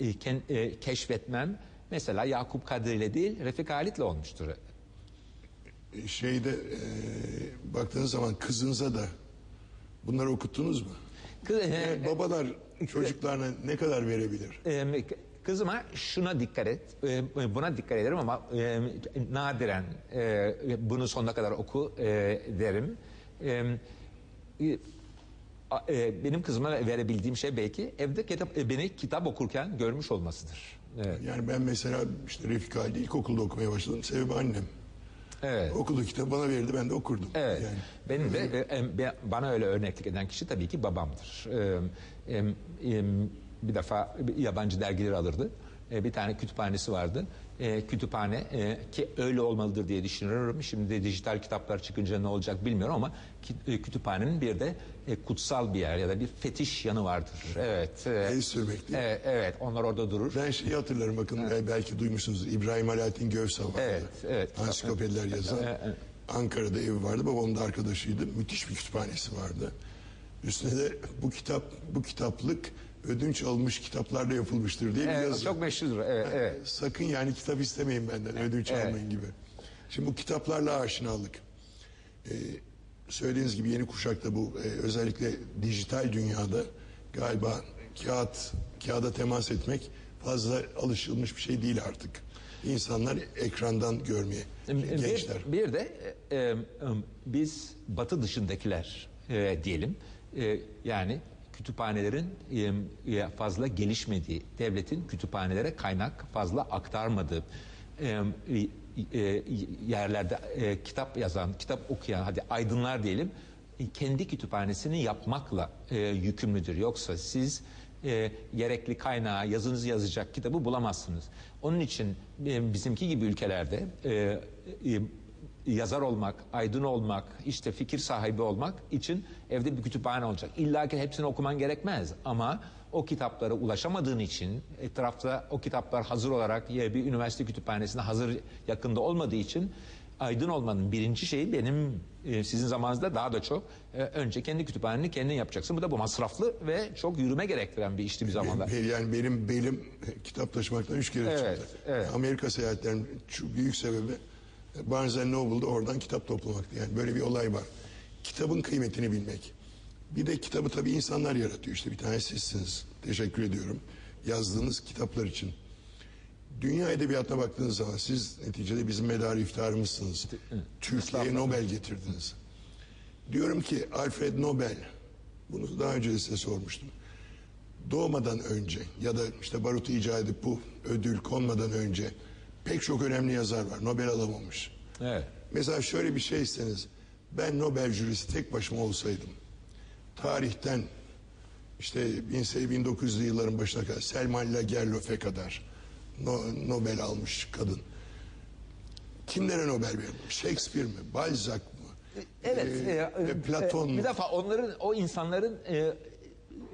e, e, keşfetmem mesela Yakup Kadri ile değil Refik Halit'le olmuştur. Şeyde e, baktığınız zaman kızınıza da bunları okuttunuz mu? Kız- e, Yani babalar çocuklarına ne kadar verebilir? Ee, Kızıma şuna dikkat et, e, buna dikkat ederim ama e, nadiren e, bunu sonuna kadar oku e, derim. E, e, Benim kızıma verebildiğim şey belki evde kitap, e, beni kitap okurken görmüş olmasıdır. Evet. Yani ben mesela işte Refik Halide ilkokulda okumaya başladım. Sebebi annem. Evet. Okuduğu kitabı bana verirdi ben de okurdum. Evet. Yani Benim de e, e, bana öyle örneklik eden kişi tabii ki babamdır. E, e, e, bir defa yabancı dergileri alırdı. E, bir tane kütüphanesi vardı. E, kütüphane e, ki öyle olmalıdır diye düşünüyorum. Şimdi dijital kitaplar çıkınca ne olacak bilmiyorum ama ki- e, kütüphanenin bir de e, kutsal bir yer ya da bir fetiş yanı vardır. Evet. e, El sürmek değil mi? Evet, evet. Onlar orada durur. Ben şeyi hatırlarım bakın e, belki duymuşsunuz İbrahim Alaaddin Gövsa vardı. Evet, evet. Ansiklopediler yazan. Ankara'da evi vardı. Babamın da arkadaşıydı. Müthiş bir kütüphanesi vardı. Üstüne de bu kitap bu kitaplık ödünç almış kitaplarla yapılmıştır diye bir Evet, yazı. çok meşhurdur. Evet, evet. Sakın yani kitap istemeyin benden ödünç Evet. almayın gibi. Şimdi bu kitaplarla aşinalık. Ee, söylediğiniz gibi yeni kuşakta bu e, özellikle dijital dünyada galiba kağıt kağıda temas etmek fazla alışılmış bir şey değil artık. İnsanlar ekrandan görmeye Bir- gençler. Bir, de e, e, biz batı dışındakiler e, diyelim e, yani kütüphanelerin fazla gelişmediği, devletin kütüphanelere kaynak fazla aktarmadığı e, yerlerde e, kitap yazan, kitap okuyan hadi aydınlar diyelim e, kendi kütüphanesini yapmakla yükümlüdür. Yoksa siz e, gerekli kaynağı yazınızı yazacak kitabı bulamazsınız. Onun için e, bizimki gibi ülkelerde e, e, yazar olmak, aydın olmak, işte fikir sahibi olmak için evde bir kütüphane olacak. İlla ki hepsini okuman gerekmez ama o kitaplara ulaşamadığın için etrafta o kitaplar hazır olarak ya bir üniversite kütüphanesinde hazır yakında olmadığı için aydın olmanın birinci şeyi benim e, sizin zamanınızda daha da çok e, önce kendi kütüphaneni kendin yapacaksın. Bu da bu masraflı ve çok yürüme gerektiren bir işti bir. Benim- Yani benim belim kitap taşımaktan üç kere Evet, çıktı. evet. Amerika seyahatlerimin şu büyük sebebi Barnes Noble'da oradan kitap toplamaktı. Yani böyle bir olay var. Kitabın kıymetini bilmek. Bir de kitabı tabii insanlar yaratıyor. İşte bir tane sizsiniz. Teşekkür ediyorum. Yazdığınız kitaplar için. Dünya edebiyatına baktığınız zaman siz neticede bizim medarı iftarımızsınız. Türkiye'ye Nobel getirdiniz. Diyorum ki Alfred Nobel, bunu daha önce de size sormuştum. Doğmadan önce ya da işte barutu icat edip bu ödül konmadan önce pek çok önemli yazar var. Nobel alamamış. Evet. Mesela şöyle bir şey isteniz. Ben Nobel jürisi tek başıma olsaydım. Tarihten işte 1900'lü yılların başına kadar Selma Lagerlöf'e kadar No- Nobel almış kadın. Kimlere Nobel verilmiş? Shakespeare mi? Balzac mı? Evet. Ee, e, e, Platon e, mu? Bir defa onların, o insanların e,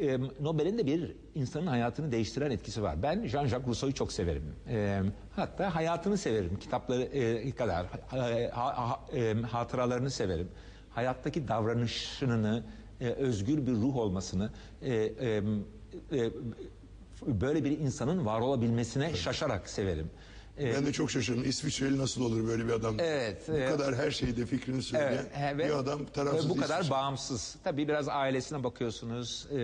e, Nobel'in de bir insanın hayatını değiştiren etkisi var. Ben Jean-Jacques Rousseau'yu çok severim. E, hatta hayatını severim. Kitapları e, kadar. Ha, ha- ha- e, hatıralarını severim. Hayattaki davranışını, e, özgür bir ruh olmasını, e, e, e, böyle bir insanın var olabilmesine şaşarak severim. E, Ben de çok şaşırdım. İsviçreli nasıl olur böyle bir adam? Evet, Bu e, kadar her şeyde fikrini söyleyen Evet, evet. bir adam tarafsız Ve bu kadar İsviçre. bağımsız. Tabii biraz ailesine bakıyorsunuz. Ee,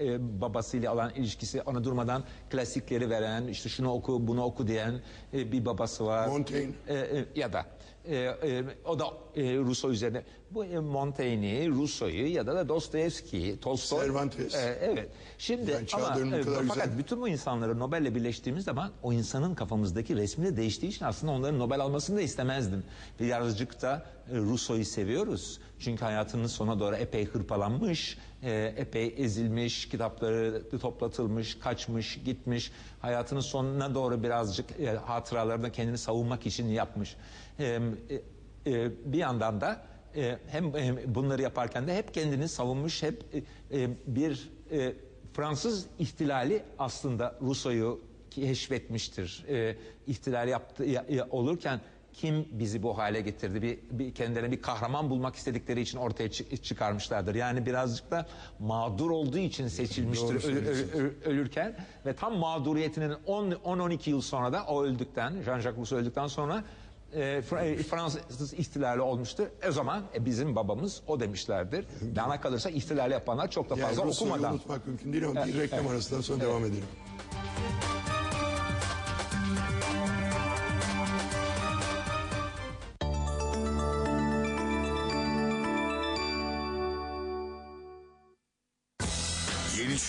e, babasıyla olan ilişkisi ona durmadan klasikleri veren, işte şunu oku, bunu oku diyen e, bir babası var. Montaigne. E, e, ya da e, e, o da e, Rousseau üzerine. Bu Montaigne'i, Rousseau'yu ya da, da Dostoyevski'yi, Tolstoy. Cervantes. E, evet. Şimdi Yani ama e, kadar fakat güzel. bütün bu insanları Nobel'le birleştiğimiz zaman o insanın kafamızdaki resmi de değiştiği için aslında onların Nobel almasını da istemezdim. Birazcık da e, Rousseau'yu seviyoruz. Çünkü hayatının sonuna doğru epey hırpalanmış, e, epey ezilmiş, kitapları toplatılmış, kaçmış, gitmiş. Hayatının sonuna doğru birazcık e, hatıralarında kendini savunmak için yapmış. E, e, e, bir yandan da e, hem, hem bunları yaparken de hep kendini savunmuş, hep e, e, bir e, Fransız ihtilali aslında Rousseau'yu keşfetmiştir. E, ihtilal yaptı ya- ya- olurken kim bizi bu hale getirdi? Bir, bir kendilerine bir kahraman bulmak istedikleri için ortaya çı- çıkarmışlardır. Yani birazcık da mağdur olduğu için seçilmiştir söylüyorsunuz. ölü- ölürken ve tam mağduriyetinin 10 10-12 yıl sonra da o öldükten Jean-Jacques Rousseau öldükten sonra e, Fra- e, Fransız ihtilali olmuştu. O zaman e, bizim babamız o demişlerdir. Bana kalırsa ihtilali yapanlar çok da Yani fazla Rusya'yı okumadan. unutmak mümkün değil ama bir reklam arasından sonra devam edelim.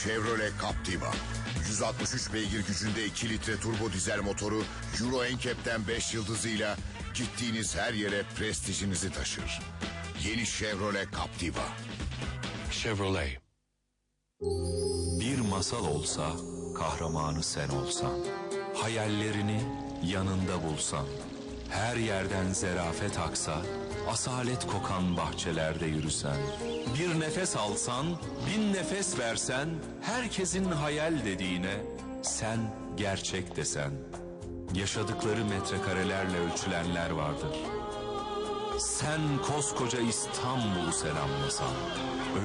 Chevrolet Captiva. 163 beygir gücünde 2 litre turbo dizel motoru Euro NCAP'ten 5 yıldızıyla gittiğiniz her yere prestijinizi taşır. Yeni Chevrolet Captiva. Chevrolet. Bir masal olsa kahramanı sen olsan. Hayallerini yanında bulsan. Her yerden zerafet aksa, asalet kokan bahçelerde yürüsen. Bir nefes alsan, bin nefes versen, herkesin hayal dediğine sen gerçek desen. Yaşadıkları metrekarelerle ölçülenler vardır. Sen koskoca İstanbul'u selamlasan.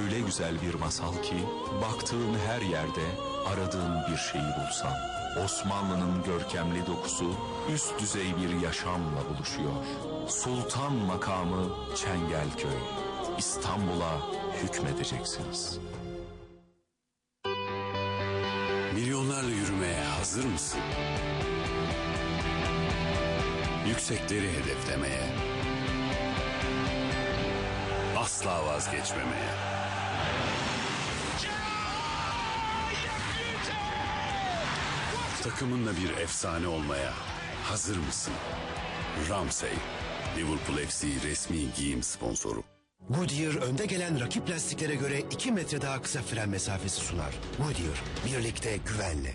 Öyle güzel bir masal ki baktığın her yerde aradığın bir şeyi bulsan. Osmanlı'nın görkemli dokusu üst düzey bir yaşamla buluşuyor. Sultan makamı Çengelköy. İstanbul'a hükmedeceksiniz. Milyonlarla yürümeye hazır mısın? Yüksekleri hedeflemeye. Asla vazgeçmemeye. Takımınla bir efsane olmaya hazır mısın? Ramsey, Liverpool FC resmi giyim sponsoru. Goodyear önde gelen rakip lastiklere göre 2 metre daha kısa fren mesafesi sunar. Goodyear birlikte güvenle.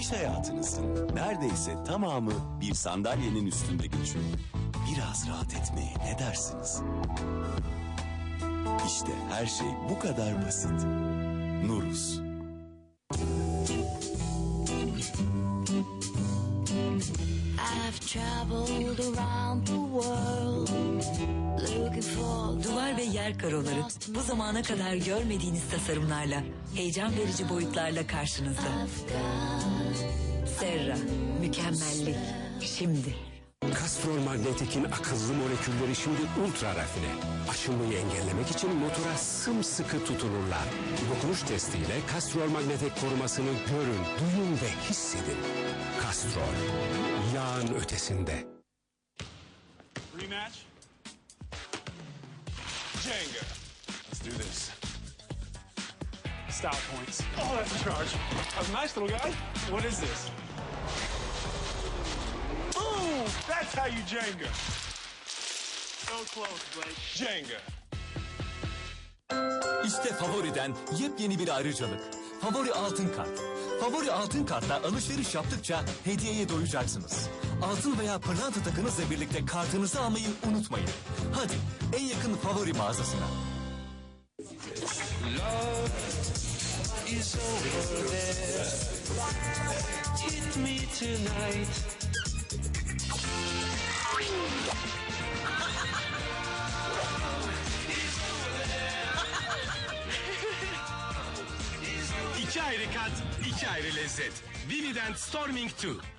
İş hayatınızın neredeyse tamamı bir sandalyenin üstünde geçiyor. Biraz rahat etmeye ne dersiniz? İşte her şey bu kadar basit. Nurus. I've traveled around the world looking for the Duvar ve yer karoları bu zamana kadar görmediğiniz tasarımlarla, heyecan verici boyutlarla karşınızda. Serra, mükemmellik, şimdi. Castrol Magnetik'in akıllı molekülleri şimdi ultra rafine. Aşınmayı engellemek için motora sımsıkı tutunurlar. Dokunuş testiyle Castrol Magnetik korumasını görün, duyun ve hissedin. Castrol, yağın ötesinde. Rematch. Jenga. Let's do this. Style points. Oh, that's a charge. That's a nice little guy. What is this? That's how you Jenga. So close, Blake. Jenga. İşte favoriden yepyeni bir ayrıcalık. Favori altın kart. Favori altın kartla alışveriş yaptıkça hediyeye doyacaksınız. Altın veya pırlanta takınızla birlikte kartınızı almayı unutmayın. Hadi en yakın favori mağazasına. İki ayrı kat, iki ayrı lezzet. Vivident Storming 2.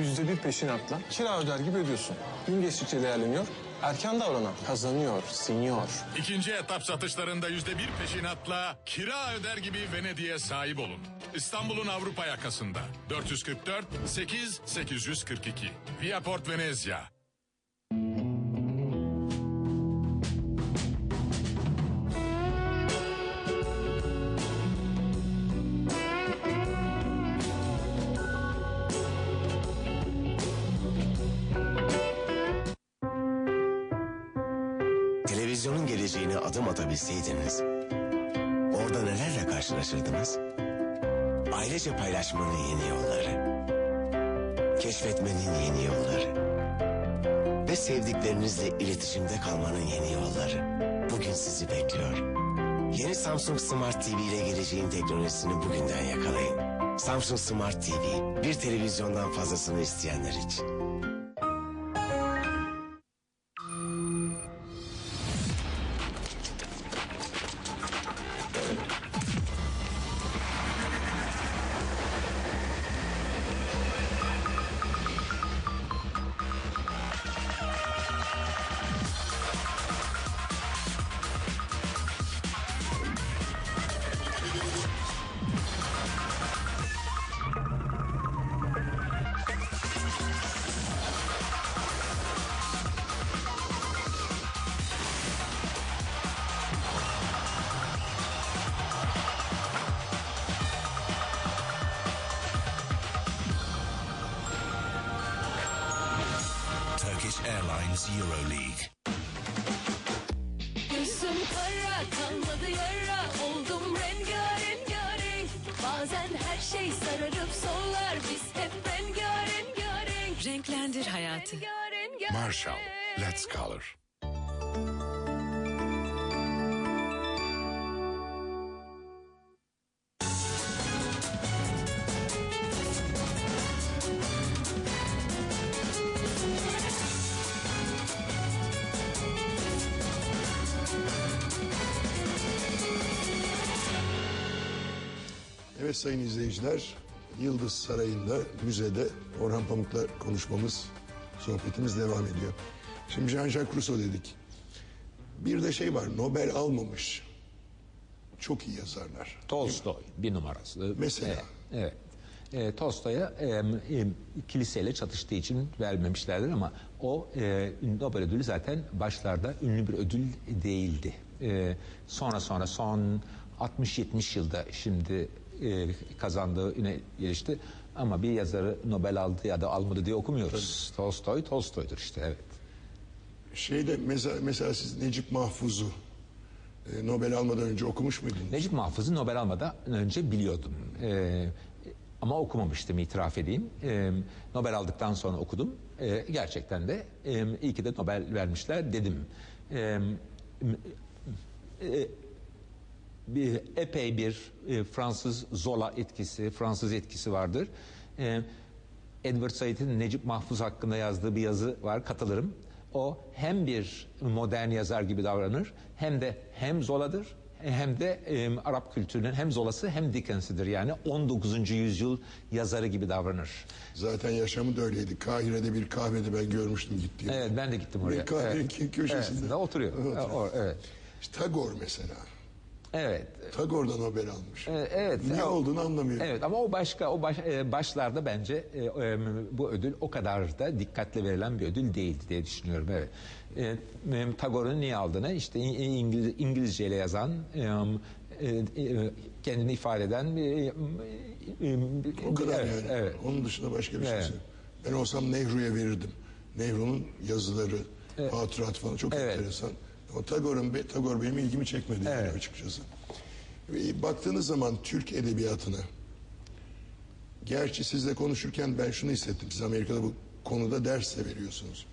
Yüzde bir peşinatla kira öder gibi ödüyorsun. Gün geçtikçe değerleniyor. Erken davranan kazanıyor, senior. İkinci etap satışlarında yüzde bir peşinatla kira öder gibi Venedik'e sahip olun. İstanbul'un Avrupa yakasında. 444 8 842. Viaport Venezia. Atabilseydiniz, Orada nelerle karşılaşırdınız? Ailece paylaşmanın yeni yolları. Keşfetmenin yeni yolları. Ve sevdiklerinizle iletişimde kalmanın yeni yolları. Bugün sizi bekliyor. Yeni Samsung Smart TV ile geleceğin teknolojisini bugünden yakalayın. Samsung Smart TV, bir televizyondan fazlasını isteyenler için. Airlines EuroLeague. Gözüm kara kalmadı yara oldum rengarenk Bazen her şey sararıp sollar biz hep rengarenk Renklendir hayatı. Marshall, Let's Color. Evet sayın izleyiciler, Yıldız Sarayı'nda, müzede Orhan Pamuk'la konuşmamız, sohbetimiz devam ediyor. Şimdi Jean-Jacques Rousseau dedik. Bir de şey var, Nobel almamış. Çok iyi yazarlar. Tolstoy bir numarası. Mesela? Evet. evet. E, Tolstoy'a e, e, kiliseyle çatıştığı için vermemişlerdir ama o e, Nobel ödülü zaten başlarda ünlü bir ödül değildi. E, sonra sonra son 60-70 yılda şimdi e, kazandığı yine gelişti. Ama bir yazarı Nobel aldı ya da almadı diye okumuyoruz. Tolstoy Tolstoy'dur işte evet. Şeyde mesela, mesela siz Necip Mahfuz'u e, Nobel almadan önce okumuş muydunuz? Necip Mahfuz'u Nobel almadan önce biliyordum. Ee, ama okumamıştım itiraf edeyim. Ee, Nobel aldıktan sonra okudum. Ee, gerçekten de e, iyi ki de Nobel vermişler dedim. M- e, bir, epey bir e, Fransız Zola etkisi, Fransız etkisi vardır. Ee, Edward Said'in Necip Mahfuz hakkında yazdığı bir yazı var, katılırım. O hem bir modern yazar gibi davranır, hem de hem Zola'dır, hem de e, Arap kültürünün hem Zola'sı hem Dickens'idir. Yani 19. yüzyıl yazarı gibi davranır. Zaten yaşamı da öyleydi. Kahire'de bir kahvede ben görmüştüm gittiğimde. Evet ben de gittim oraya. Bir kahvenin evet. köşesinde. Evet, oturuyor. Evet. O- evet. İşte Tagore mesela. Evet. Tagore da Nobel almış. Ee, Evet. Ne O- olduğunu anlamıyorum. Evet ama o başka o baş, e, başlarda bence e, e, bu ödül o kadar da dikkatle verilen bir ödül değildi diye düşünüyorum. Evet. E, e, Tagore'un niye aldığını işte İngiliz, İngilizce ile yazan e, kendini ifade eden e, O kadar evet, yani. Evet. Onun dışında başka bir şey Evet. söyleyeyim. Ben olsam Nehru'ya verirdim. Nehru'nun yazıları, hatırat falan çok Evet. enteresan. Ama Tagore'un be- Tagore benim ilgimi çekmedi yani Evet. açıkçası. Baktığınız zaman Türk edebiyatına gerçi sizle konuşurken ben şunu hissettim. Siz Amerika'da bu konuda ders de veriyorsunuz.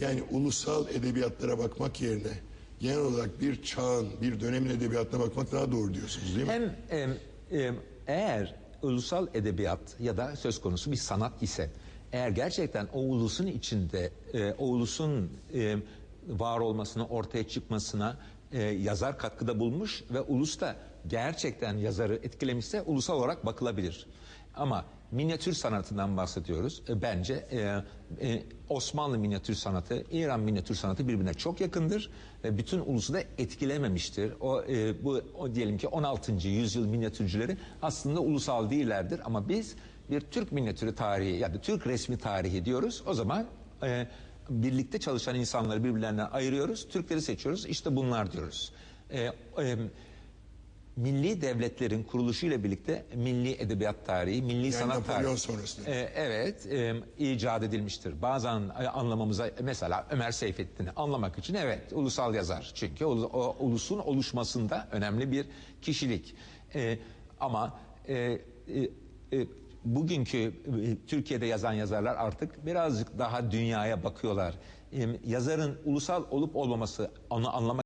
Yani ulusal edebiyatlara bakmak yerine genel olarak bir çağın, bir dönemin edebiyatına bakmak daha doğru diyorsunuz değil mi? Hem em, em, eğer ulusal edebiyat ya da söz konusu bir sanat ise eğer gerçekten o ulusun içinde e, o ulusun e, var olmasına ortaya çıkmasına e, yazar katkıda bulmuş ve ulus da gerçekten yazarı etkilemişse ulusal olarak bakılabilir. Ama minyatür sanatından bahsediyoruz. E, bence e, e, Osmanlı minyatür sanatı, İran minyatür sanatı birbirine çok yakındır ve bütün ulusu da etkilememiştir. O e, bu o diyelim ki 16. yüzyıl minyatürcüleri aslında ulusal değillerdir ama biz bir Türk minyatürü tarihi ya da Türk resmi tarihi diyoruz. O zaman e, birlikte çalışan insanları birbirlerinden ayırıyoruz. Türkleri seçiyoruz. İşte bunlar diyoruz. E, e, milli devletlerin kuruluşuyla birlikte milli edebiyat tarihi, milli sanat Napolyon tarihi. sonrasında. E, evet, e, icat edilmiştir. Bazen e, anlamamıza mesela Ömer Seyfettin'i anlamak için evet ulusal yazar. Çünkü o, o ulusun oluşmasında önemli bir kişilik. E, ama e, e, e, bugünkü e, Türkiye'de yazan yazarlar artık birazcık daha dünyaya bakıyorlar. Yazarın ulusal olup olmaması onu anlamak